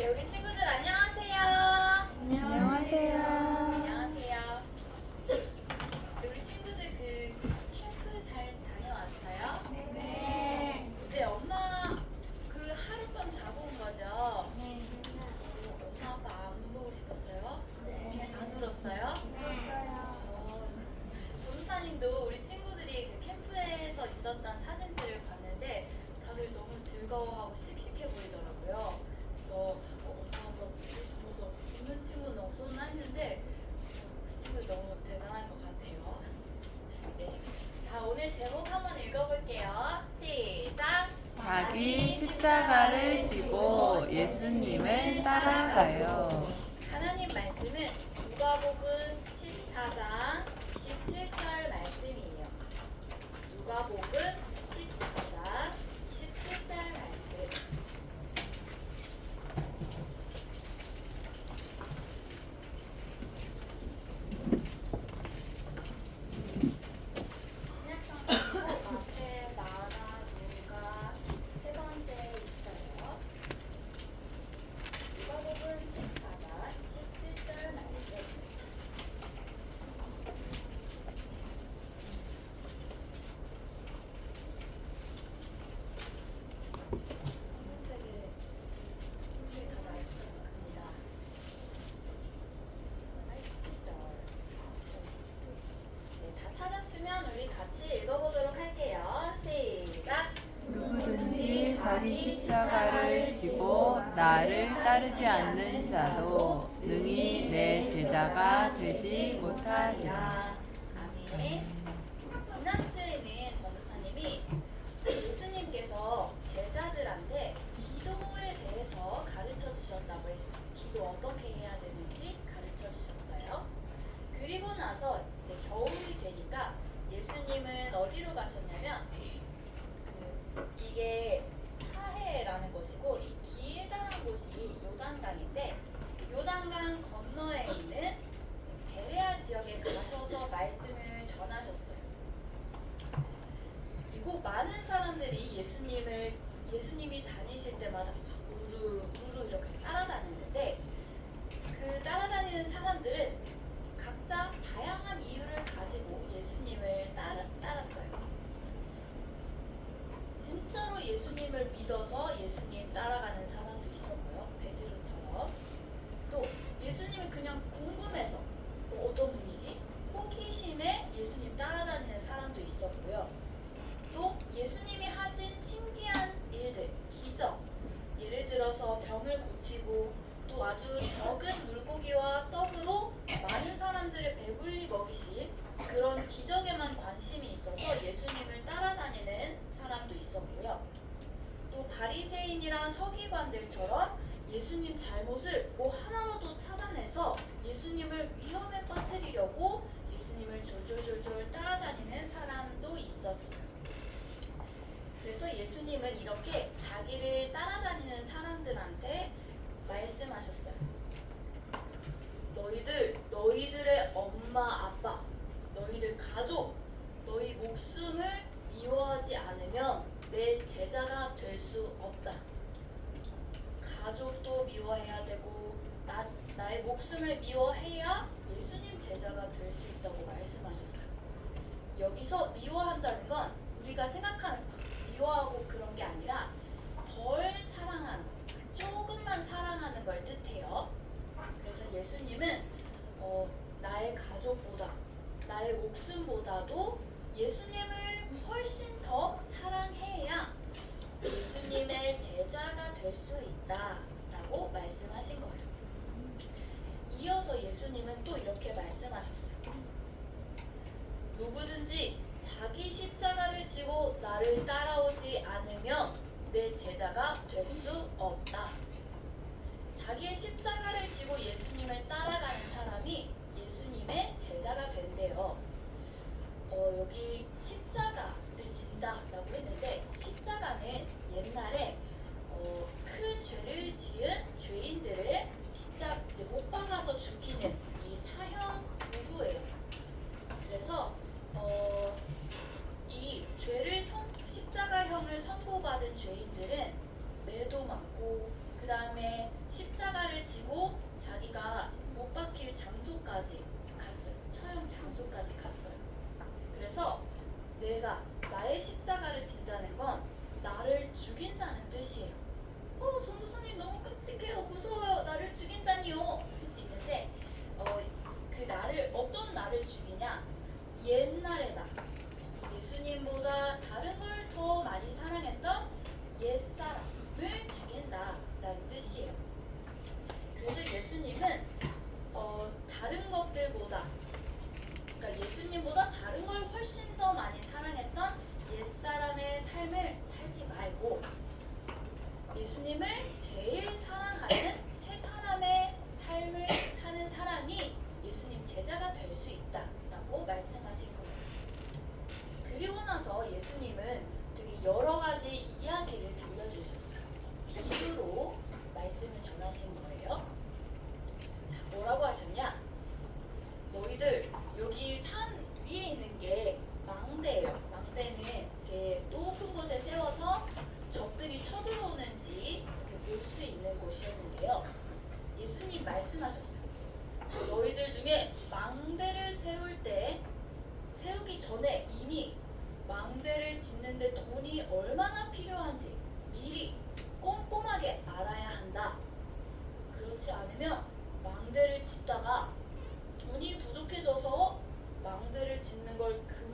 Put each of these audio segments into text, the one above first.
네, 우리 친구들 안녕. 예수님을 따라가요. 하나님 말씀은 누가복음 14장 27절 말씀이에요. 누가복음 따르지 않는 자도 능히 내 제자가 되지 못하리라. 여기서 미워한다는 건 우리가 생각하는 미워하고 그런 게 아니라 덜 사랑하는, 조금만 사랑하는 걸 뜻해요. 그래서 예수님은 어, 나의 가족보다, 나의 목숨보다도 예수님을 훨씬 더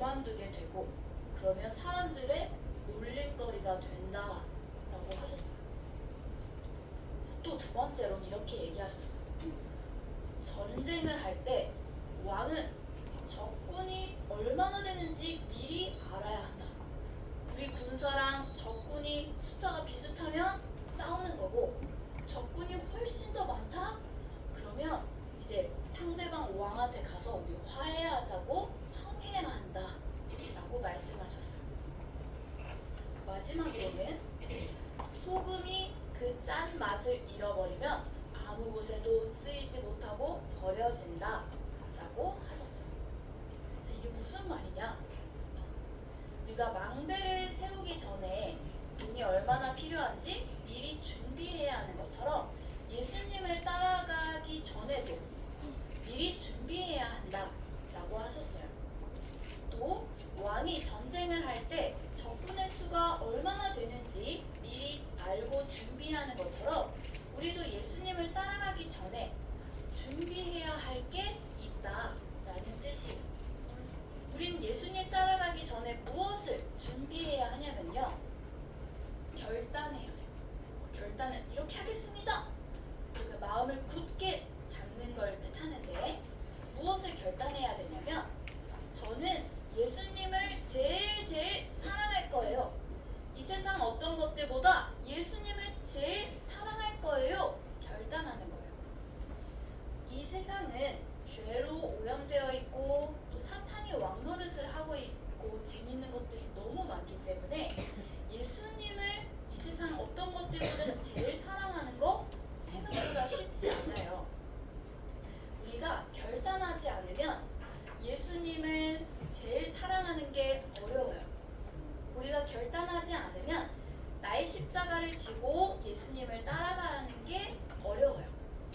그만두게 되고 그러면 사람들의 놀림거리가 된다라고 하셨어요. 또 두 번째로는 이렇게 얘기하셨어요. 전쟁을 할 때 왕은 적군이 얼마나 되는지 미리 알아야 한다. 우리 군사랑 적군이 숫자가 비슷하면 우리가 망대를 세우기 전에 돈이 얼마나 필요한지 미리 준비해야 하는 것처럼 예수님을 따라가기 전에도 미리 준비해야 한다라고 하셨어요. 또 왕이 전쟁을 할 때 적군의 수가 얼마나 되는지 미리 알고 준비하는 것처럼 우리도 예수님을 따라가기 전에 준비해야 할 게 있다라는 뜻이에요. 우린 예수님 따라가기 전에 무엇을 준비해야 하냐면요. 결단해야 돼요. 결단을 이렇게 하겠습니다. 이렇게 마음을 굳게 잡는 걸 뜻하는데 무엇을 결단해야 되냐면 저는 예수님을 제일 제일 사랑할 거예요. 이 세상 것들보다 예수님을 제일 사랑할 거예요. 결단하는 거예요. 이 세상은 죄로 오염되어 있고 또 사탄이 왕노릇을 하고 있고 재밌는 것들이 너무 많기 때문에 예수님을 이 세상 어떤 것들보다 제일 사랑하는 거 생각보다 쉽지 않아요. 우리가 결단하지 않으면 예수님을 제일 사랑하는 게 어려워요. 우리가 결단하지 않으면 나의 십자가를 지고 예수님을 따라가는 게 어려워요.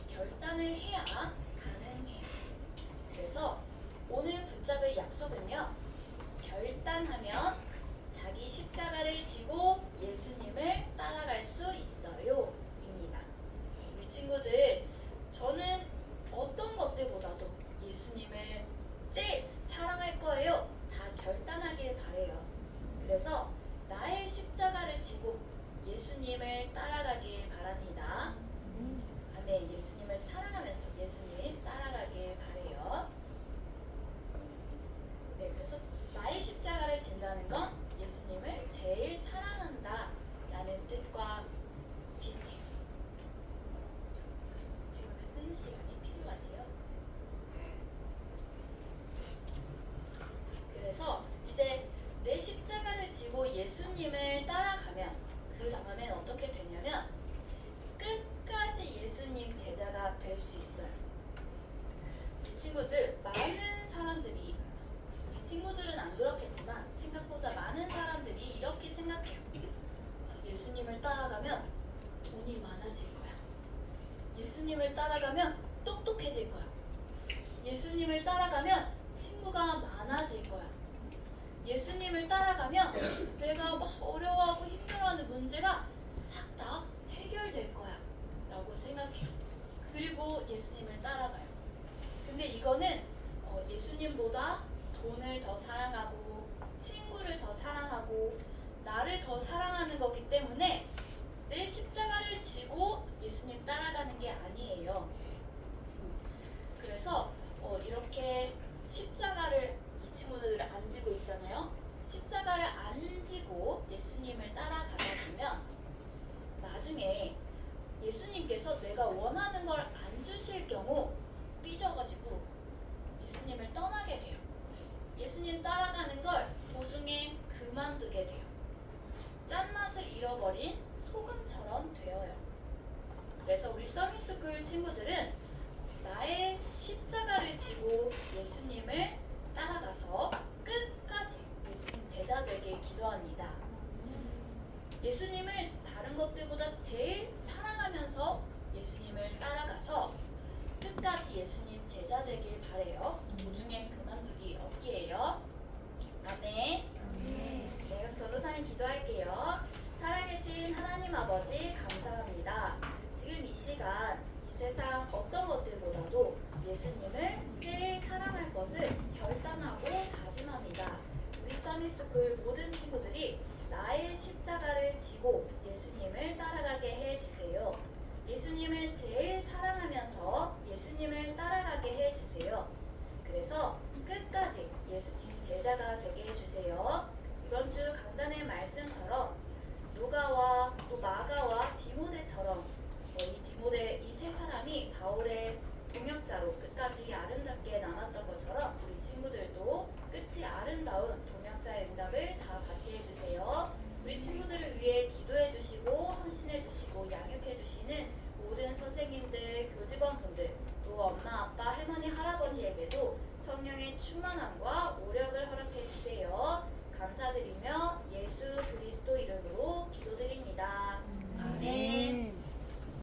결단을 해야 가능해요. 그래서 오늘 붙잡을 약속은요. 결단하면 자기 십자가를 지고 예수님을 따라갈 수 있어요. 입니다. 우리 친구들, 저는 어떤 것들보다도 예수님을 제일 사랑할 거예요. 다 결단하길 바래요. 그래서 나의 십자가를 지고 예수님을 따라가길 바랍니다. 아멘. 예수님을 사랑하면서 예수님 따라가길 바래요. 네, 그래서 나의 십자가를 진다는 건 예수님을 제일 사랑한다라는 뜻과 비슷해요. 지금 그 쓰는 시간이 필요하지요? 그래서 이제 내 십자가를 지고 예수님을 따라가면 그 다음엔 어떻게 되냐면 끝까지 예수님 제자가 될 수 있어요. 우리 친구들 많은 사람들이 우리 친구들은 안 그렇겠지만 생각보다 많은 사람들이 이렇게 생각해요. 예수님을 따라가면 돈이 많아질 거야. 예수님을 따라가면 똑똑해질 거야. 예수님을 따라가면 친구가 많아질 거야. 예수님을 따라가면 내가 막 어려워하고 힘들어하는 문제가 싹 다 해결될 거야. 라고 생각해요. 그리고 예수님을 따라가요. 근데 이거는 어, 예수님보다 돈을 더 사랑하고 친구를 더 사랑하고 나를 더 사랑하는 거기 때문에 내 십자가를 지고 예수님 따라가는 게 아니에요. 그래서 어, 이렇게 십자가를 이 친구들 안 지고 있잖아요. 십자가를 안 지고 예수님을 따라가다 보면 나중에 예수님께서 내가 원하는 걸 안 주실 경우 삐져가지고 예수님을 떠나게 돼요. 예수님 따라가는 걸 도중에 그만두게 돼요. 잃어버린 소금처럼 되어요. 그래서 우리 서미스쿨 친구들은 나의 십자가를 지고 예수님을 따라가서 끝까지 예수님 제자 되게 기도합니다. 예수님을 다른 것들보다 제일